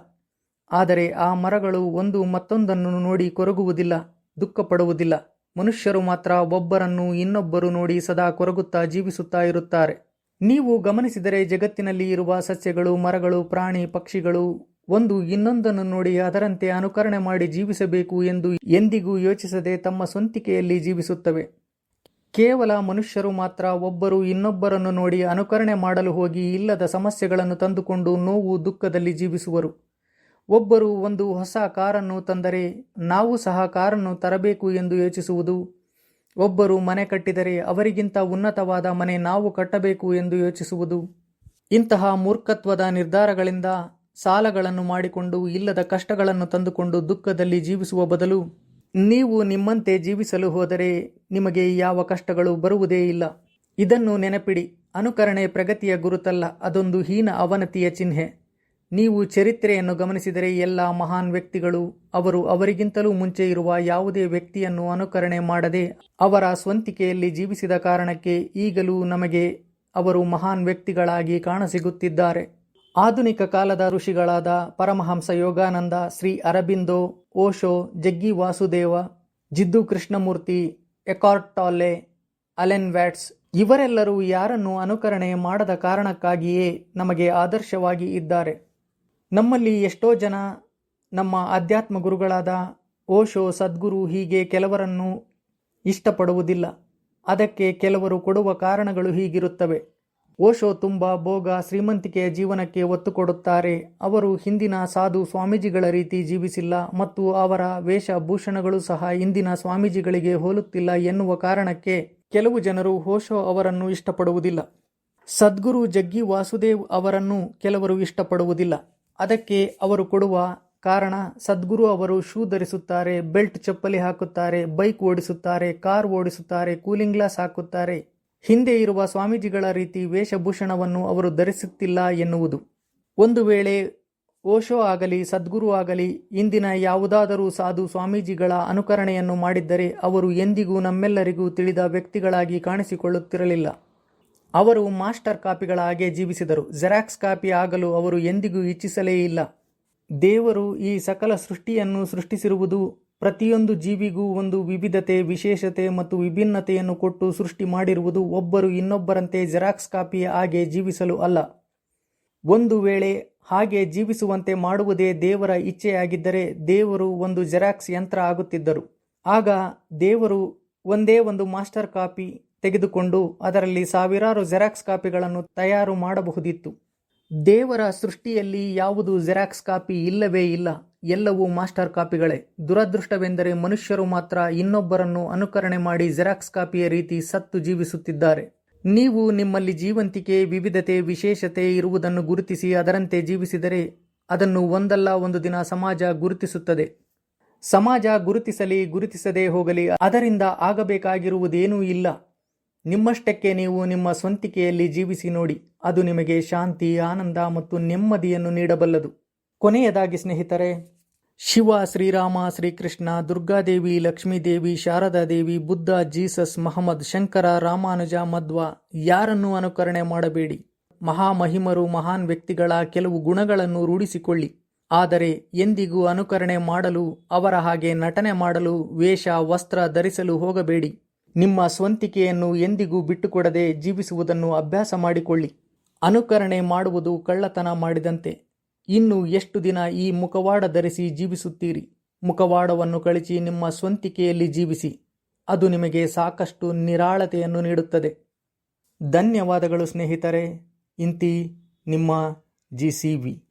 Speaker 1: ಆದರೆ ಆ ಮರಗಳು ಒಂದು ಮತ್ತೊಂದನ್ನು ನೋಡಿ ಕೊರಗುವುದಿಲ್ಲ, ದುಃಖಪಡುವುದಿಲ್ಲ. ಮನುಷ್ಯರು ಮಾತ್ರ ಒಬ್ಬರನ್ನು ಇನ್ನೊಬ್ಬರು ನೋಡಿ ಸದಾ ಕೊರಗುತ್ತಾ ಜೀವಿಸುತ್ತಾ ಇರುತ್ತಾರೆ. ನೀವು ಗಮನಿಸಿದರೆ ಜಗತ್ತಿನಲ್ಲಿ ಇರುವ ಸಸ್ಯಗಳು, ಮರಗಳು, ಪ್ರಾಣಿ, ಪಕ್ಷಿಗಳು ಒಂದು ಇನ್ನೊಂದನ್ನು ನೋಡಿ ಅದರಂತೆ ಅನುಕರಣೆ ಮಾಡಿ ಜೀವಿಸಬೇಕು ಎಂದು ಎಂದಿಗೂ ಯೋಚಿಸದೆ ತಮ್ಮ ಸ್ವಂತಿಕೆಯಲ್ಲಿ ಜೀವಿಸುತ್ತವೆ. ಕೇವಲ ಮನುಷ್ಯರು ಮಾತ್ರ ಒಬ್ಬರು ಇನ್ನೊಬ್ಬರನ್ನು ನೋಡಿ ಅನುಕರಣೆ ಮಾಡಲು ಹೋಗಿ ಇಲ್ಲದ ಸಮಸ್ಯೆಗಳನ್ನು ತಂದುಕೊಂಡು ನೋವು ದುಃಖದಲ್ಲಿ ಜೀವಿಸುವರು. ಒಬ್ಬರು ಒಂದು ಹೊಸ ಕಾರನ್ನು ತಂದರೆ ನಾವು ಸಹ ಕಾರನ್ನು ತರಬೇಕು ಎಂದು ಯೋಚಿಸುವುದು. ಒಬ್ಬರು ಮನೆ ಕಟ್ಟಿದರೆ ಅವರಿಗಿಂತ ಉನ್ನತವಾದ ಮನೆ ನಾವು ಕಟ್ಟಬೇಕು ಎಂದು ಯೋಚಿಸುವುದು. ಇಂತಹ ಮೂರ್ಖತ್ವದ ನಿರ್ಧಾರಗಳಿಂದ ಸಾಲಗಳನ್ನು ಮಾಡಿಕೊಂಡು ಇಲ್ಲದ ಕಷ್ಟಗಳನ್ನು ತಂದುಕೊಂಡು ದುಃಖದಲ್ಲಿ ಜೀವಿಸುವ ಬದಲು ನೀವು ನಿಮ್ಮಂತೆ ಜೀವಿಸಲು ಹೋದರೆ ನಿಮಗೆ ಯಾವ ಕಷ್ಟಗಳು ಬರುವುದೇ ಇಲ್ಲ. ಇದನ್ನು ನೆನಪಿಡಿ, ಅನುಕರಣೆ ಪ್ರಗತಿಯ ಗುರುತಲ್ಲ, ಅದೊಂದು ಹೀನ ಅವನತಿಯ ಚಿಹ್ನೆ. ನೀವು ಚರಿತ್ರೆಯನ್ನು ಗಮನಿಸಿದರೆ ಎಲ್ಲ ಮಹಾನ್ ವ್ಯಕ್ತಿಗಳು, ಅವರು ಅವರಿಗಿಂತಲೂ ಮುಂಚೆ ಇರುವ ಯಾವುದೇ ವ್ಯಕ್ತಿಯನ್ನು ಅನುಕರಣೆ ಮಾಡದೆ ಅವರ ಸ್ವಂತಿಕೆಯಲ್ಲಿ ಜೀವಿಸಿದ ಕಾರಣಕ್ಕೆ ಈಗಲೂ ನಮಗೆ ಅವರು ಮಹಾನ್ ವ್ಯಕ್ತಿಗಳಾಗಿ ಕಾಣಸಿಗುತ್ತಿದ್ದಾರೆ. ಆಧುನಿಕ ಕಾಲದ ಋಷಿಗಳಾದ Paramahamsa Yogananda, Shri Aurobindo, Osho, Jaggi Vasudev, Jiddu Krishnamurti Eckhart Tolle Alan Watts ಇವರೆಲ್ಲರೂ ಯಾರನ್ನು ಅನುಕರಣೆ ಮಾಡದ ಕಾರಣಕ್ಕಾಗಿಯೇ ನಮಗೆ ಆದರ್ಶವಾಗಿ ಇದ್ದಾರೆ. ನಮ್ಮಲ್ಲಿ ಎಷ್ಟೋ ಜನ ನಮ್ಮ ಅಧ್ಯಾತ್ಮ ಗುರುಗಳಾದ ಓಶೋ ಸದ್ಗುರು ಹೀಗೆ ಕೆಲವರನ್ನು ಇಷ್ಟಪಡುವುದಿಲ್ಲ. ಅದಕ್ಕೆ ಕೆಲವರು ಕೊಡುವ ಕಾರಣಗಳು ಹೀಗಿರುತ್ತವೆ. ಓಶೋ ತುಂಬ ಭೋಗ ಶ್ರೀಮಂತಿಕೆಯ ಜೀವನಕ್ಕೆ ಒತ್ತು ಕೊಡುತ್ತಾರೆ. ಅವರು ಹಿಂದಿನ ಸಾಧು ಸ್ವಾಮೀಜಿಗಳ ರೀತಿ ಜೀವಿಸಿಲ್ಲ ಮತ್ತು ಅವರ ವೇಷಭೂಷಣಗಳು ಸಹ ಇಂದಿನ ಸ್ವಾಮೀಜಿಗಳಿಗೆ ಹೋಲುತ್ತಿಲ್ಲ ಎನ್ನುವ ಕಾರಣಕ್ಕೆ ಕೆಲವು ಜನರು ಓಶೋ ಅವರನ್ನು ಇಷ್ಟಪಡುವುದಿಲ್ಲ. ಸದ್ಗುರು ಜಗ್ಗಿ ವಾಸುದೇವ್ ಅವರನ್ನು ಕೆಲವರು ಇಷ್ಟಪಡುವುದಿಲ್ಲ. ಅದಕ್ಕೆ ಅವರು ಕೊಡುವ ಕಾರಣ ಸದ್ಗುರು ಅವರು ಶೂ ಧರಿಸುತ್ತಾರೆ, ಬೆಲ್ಟ್ ಚಪ್ಪಲಿ ಹಾಕುತ್ತಾರೆ, ಬೈಕ್ ಓಡಿಸುತ್ತಾರೆ, ಕಾರ್ ಓಡಿಸುತ್ತಾರೆ, ಕೂಲಿಂಗ್ ಗ್ಲಾಸ್ ಹಾಕುತ್ತಾರೆ. ಹಿಂದೆ ಇರುವ ಸ್ವಾಮೀಜಿಗಳ ರೀತಿ ವೇಷಭೂಷಣವನ್ನು ಅವರು ಧರಿಸುತ್ತಿಲ್ಲ ಎನ್ನುವುದು. ಒಂದು ವೇಳೆ ಓಶೋ ಆಗಲಿ, ಸದ್ಗುರು ಆಗಲಿ, ಇಂದಿನ ಯಾವುದಾದರೂ ಸಾಧು ಸ್ವಾಮೀಜಿಗಳ ಅನುಕರಣೆಯನ್ನು ಮಾಡಿದ್ದರೆ ಅವರು ಎಂದಿಗೂ ನಮ್ಮೆಲ್ಲರಿಗೂ ತಿಳಿದ ವ್ಯಕ್ತಿಗಳಾಗಿ ಕಾಣಿಸಿಕೊಳ್ಳುತ್ತಿರಲಿಲ್ಲ. ಅವರು ಮಾಸ್ಟರ್ ಕಾಪಿಗಳ ಹಾಗೆ ಜೀವಿಸಿದರು. ಜೆರಾಕ್ಸ್ ಕಾಪಿ ಆಗಲು ಅವರು ಎಂದಿಗೂ ಇಚ್ಛಿಸಲೇ ಇಲ್ಲ. ದೇವರು ಈ ಸಕಲ ಸೃಷ್ಟಿಯನ್ನು ಸೃಷ್ಟಿಸಿರುವುದು ಪ್ರತಿಯೊಂದು ಜೀವಿಗೂ ಒಂದು ವಿವಿಧತೆ, ವಿಶೇಷತೆ ಮತ್ತು ವಿಭಿನ್ನತೆಯನ್ನು ಕೊಟ್ಟು ಸೃಷ್ಟಿ ಮಾಡಿರುವುದು ಒಬ್ಬರು ಇನ್ನೊಬ್ಬರಂತೆ ಜೆರಾಕ್ಸ್ ಕಾಪಿಯ ಹಾಗೆ ಜೀವಿಸಲು ಅಲ್ಲ. ಒಂದು ವೇಳೆ ಹಾಗೆ ಜೀವಿಸುವಂತೆ ಮಾಡುವುದೇ ದೇವರ ಇಚ್ಛೆಯಾಗಿದ್ದರೆ ದೇವರು ಒಂದು ಜೆರಾಕ್ಸ್ ಯಂತ್ರ ಆಗುತ್ತಿದ್ದರು. ಆಗ ದೇವರು ಒಂದೇ ಒಂದು ಮಾಸ್ಟರ್ ಕಾಪಿ ತೆಗೆದುಕೊಂಡು ಅದರಲ್ಲಿ ಸಾವಿರಾರು ಜೆರಾಕ್ಸ್ ಕಾಪಿಗಳನ್ನು ತಯಾರು ಮಾಡಬಹುದಿತ್ತು. ದೇವರ ಸೃಷ್ಟಿಯಲ್ಲಿ ಯಾವುದು ಜೆರಾಕ್ಸ್ ಕಾಪಿ ಇಲ್ಲವೇ ಇಲ್ಲ. ಎಲ್ಲವೂ ಮಾಸ್ಟರ್ ಕಾಪಿಗಳೇ. ದುರದೃಷ್ಟವೆಂದರೆ ಮನುಷ್ಯರು ಮಾತ್ರ ಇನ್ನೊಬ್ಬರನ್ನು ಅನುಕರಣೆ ಮಾಡಿ ಜೆರಾಕ್ಸ್ ಕಾಪಿಯ ರೀತಿ ಸತ್ತು ಜೀವಿಸುತ್ತಿದ್ದಾರೆ. ನೀವು ನಿಮ್ಮಲ್ಲಿ ಜೀವಂತಿಕೆ, ವಿವಿಧತೆ, ವಿಶೇಷತೆ ಇರುವುದನ್ನು ಗುರುತಿಸಿ ಅದರಂತೆ ಜೀವಿಸಿದರೆ ಅದನ್ನು ಒಂದಲ್ಲ ಒಂದು ದಿನ ಸಮಾಜ ಗುರುತಿಸುತ್ತದೆ. ಸಮಾಜ ಗುರುತಿಸಲಿ, ಗುರುತಿಸದೇ ಹೋಗಲಿ, ಅದರಿಂದ ಆಗಬೇಕಾಗಿರುವುದೇನೂ ಇಲ್ಲ. ನಿಮ್ಮಷ್ಟಕ್ಕೆ ನೀವು ನಿಮ್ಮ ಸ್ವಂತಿಕೆಯಲ್ಲಿ ಜೀವಿಸಿ ನೋಡಿ, ಅದು ನಿಮಗೆ ಶಾಂತಿ, ಆನಂದ ಮತ್ತು ನೆಮ್ಮದಿಯನ್ನು ನೀಡಬಲ್ಲದು. ಕೊನೆಯದಾಗಿ ಸ್ನೇಹಿತರೆ, ಶಿವ, ಶ್ರೀರಾಮ, ಶ್ರೀಕೃಷ್ಣ, ದುರ್ಗಾದೇವಿ, ಲಕ್ಷ್ಮೀದೇವಿ, ಶಾರದಾದೇವಿ, ಬುದ್ಧ, ಜೀಸಸ್, ಮಹಮ್ಮದ್, ಶಂಕರ, ರಾಮಾನುಜ, ಮಧ್ವ, ಯಾರನ್ನು ಅನುಕರಣೆ ಮಾಡಬೇಡಿ. ಮಹಾಮಹಿಮರು, ಮಹಾನ್ ವ್ಯಕ್ತಿಗಳ ಕೆಲವು ಗುಣಗಳನ್ನು ರೂಢಿಸಿಕೊಳ್ಳಿ. ಆದರೆ ಎಂದಿಗೂ ಅನುಕರಣೆ ಮಾಡಲು, ಅವರ ಹಾಗೆ ನಟನೆ ಮಾಡಲು, ವೇಷ, ವಸ್ತ್ರ ಧರಿಸಲು ಹೋಗಬೇಡಿ. ನಿಮ್ಮ ಸ್ವಂತಿಕೆಯನ್ನು ಎಂದಿಗೂ ಬಿಟ್ಟುಕೊಡದೆ ಜೀವಿಸುವುದನ್ನು ಅಭ್ಯಾಸ ಮಾಡಿಕೊಳ್ಳಿ. ಅನುಕರಣೆ ಮಾಡುವುದು ಕಳ್ಳತನ ಮಾಡಿದಂತೆ. ಇನ್ನು ಎಷ್ಟು ದಿನ ಈ ಮುಖವಾಡ ಧರಿಸಿ ಜೀವಿಸುತ್ತೀರಿ? ಮುಖವಾಡವನ್ನು ಕಳಿಸಿ ನಿಮ್ಮ ಸ್ವಂತಿಕೆಯಲ್ಲಿ ಜೀವಿಸಿ. ಅದು ನಿಮಗೆ ಸಾಕಷ್ಟು ನಿರಾಳತೆಯನ್ನು ನೀಡುತ್ತದೆ. ಧನ್ಯವಾದಗಳು ಸ್ನೇಹಿತರೆ. ಇಂತಿ ನಿಮ್ಮ ಜಿ ಸಿ ವಿ.